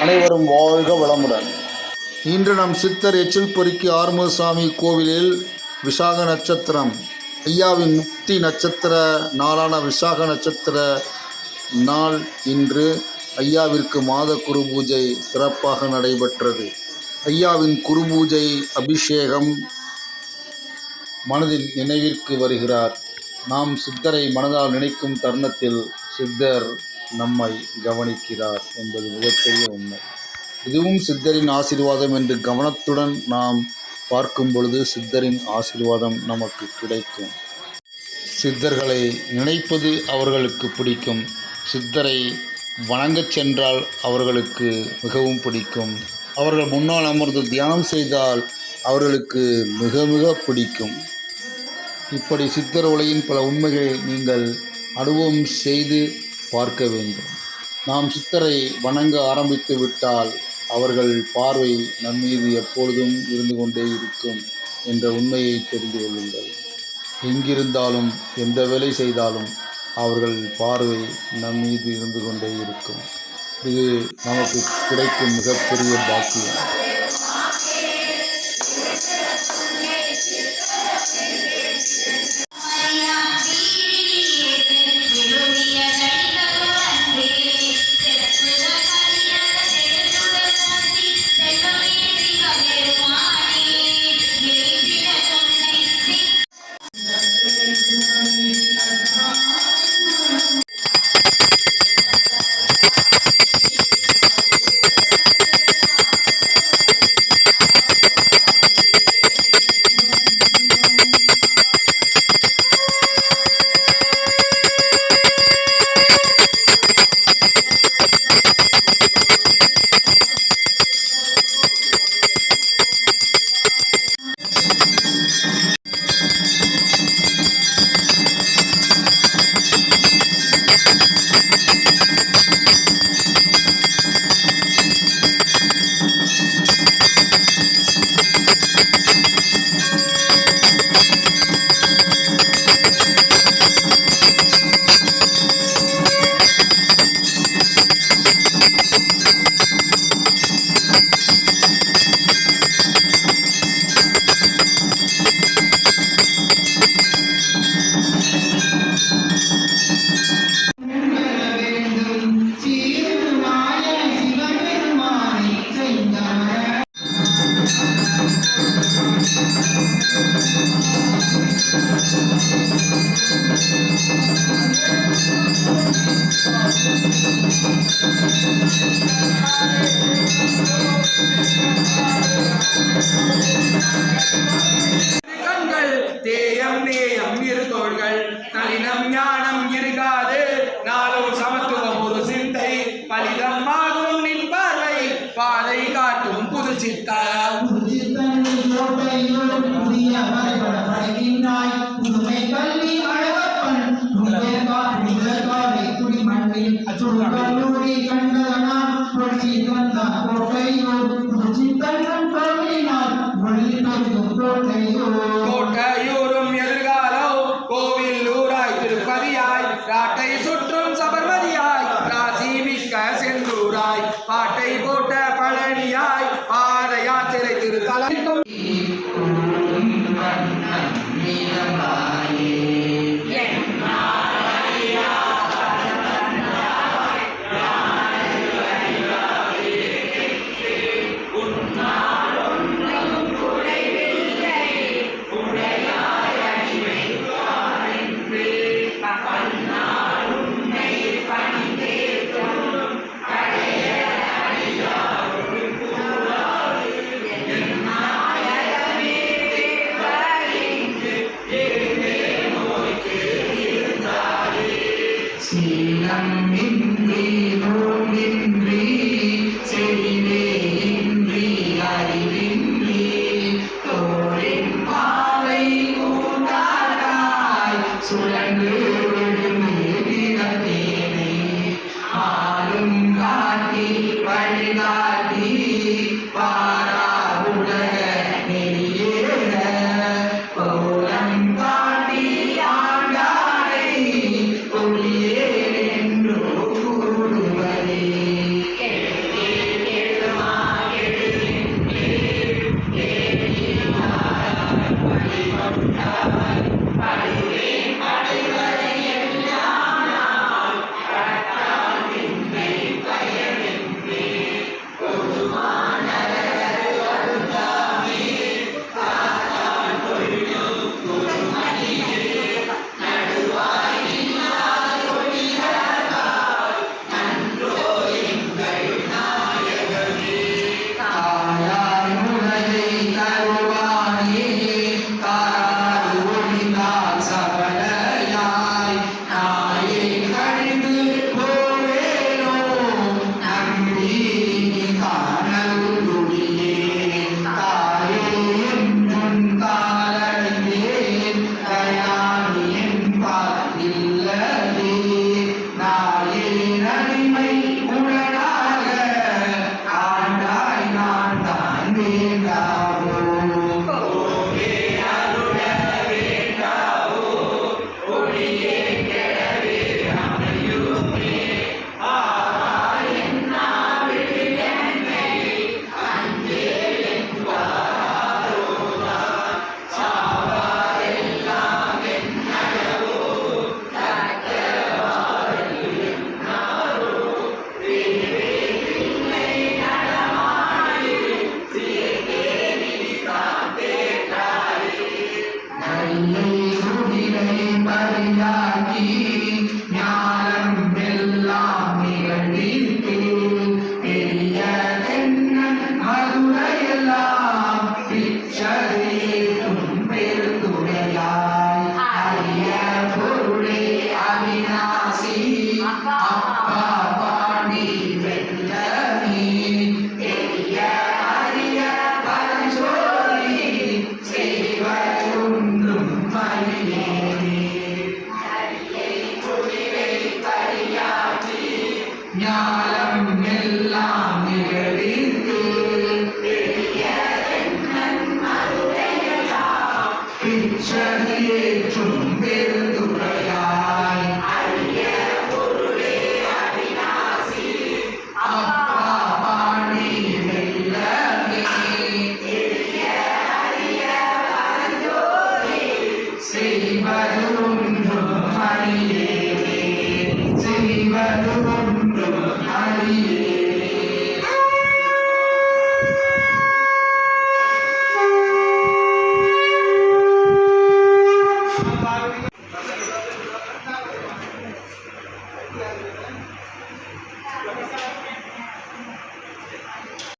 அனைவரும் வாழ்க வளமுடன். இன்று நம் சித்தர் எச்சில் பொறுக்கி ஆறுமுகசாமி கோவிலில் விசாக நட்சத்திரம். ஐயாவின் முக்தி நட்சத்திர நாளான விசாக நட்சத்திர நாள் இன்று ஐயாவிற்கு மாத குரு பூஜை சிறப்பாக நடைபெற்றது. ஐயாவின் குரு பூஜை அபிஷேகம் மனதில் நினைவிற்கு வருகிறார். நாம் சித்தரை மனதால் நினைக்கும் தருணத்தில் சித்தர் நம்மை கவனிக்கிறார் என்பது மிகப்பெரிய உண்மை. இதுவும் சித்தரின் ஆசீர்வாதம் என்று கவனத்துடன் நாம் பார்க்கும் பொழுது சித்தரின் ஆசீர்வாதம் நமக்கு கிடைக்கும். சித்தர்களை நினைப்பது அவர்களுக்கு பிடிக்கும். சித்தரை வணங்கச் சென்றால் அவர்களுக்கு மிகவும் பிடிக்கும். அவர்கள் முன்னால் அமர்ந்து தியானம் செய்தால் அவர்களுக்கு மிக மிக பிடிக்கும். இப்படி சித்தர் உலகின் பல உண்மைகளை நீங்கள் அனுபவம் செய்து பார்க்க வேண்டும். நாம் சித்தரை வணங்க ஆரம்பித்து விட்டால் அவர்கள் பார்வை நம் மீது எப்பொழுதும் இருந்து கொண்டே இருக்கும் என்ற உண்மையை தெரிந்து கொள்ளுங்கள். எங்கிருந்தாலும் எந்த வேலை செய்தாலும் அவர்கள் பார்வை நம் மீது இருந்து கொண்டே இருக்கும். இது நமக்கு கிடைக்கும் மிகப்பெரிய பாக்கியம். தேயம் நேயம் இரு தோள்கள். நளினம் ஞானம் இருக்காது. நாளும் சமத்துவம் ஒரு சிந்தை. பலிதம் ஆகும் பாதை காட்டும் புது புதிய படைக்கின்றாய். Me now.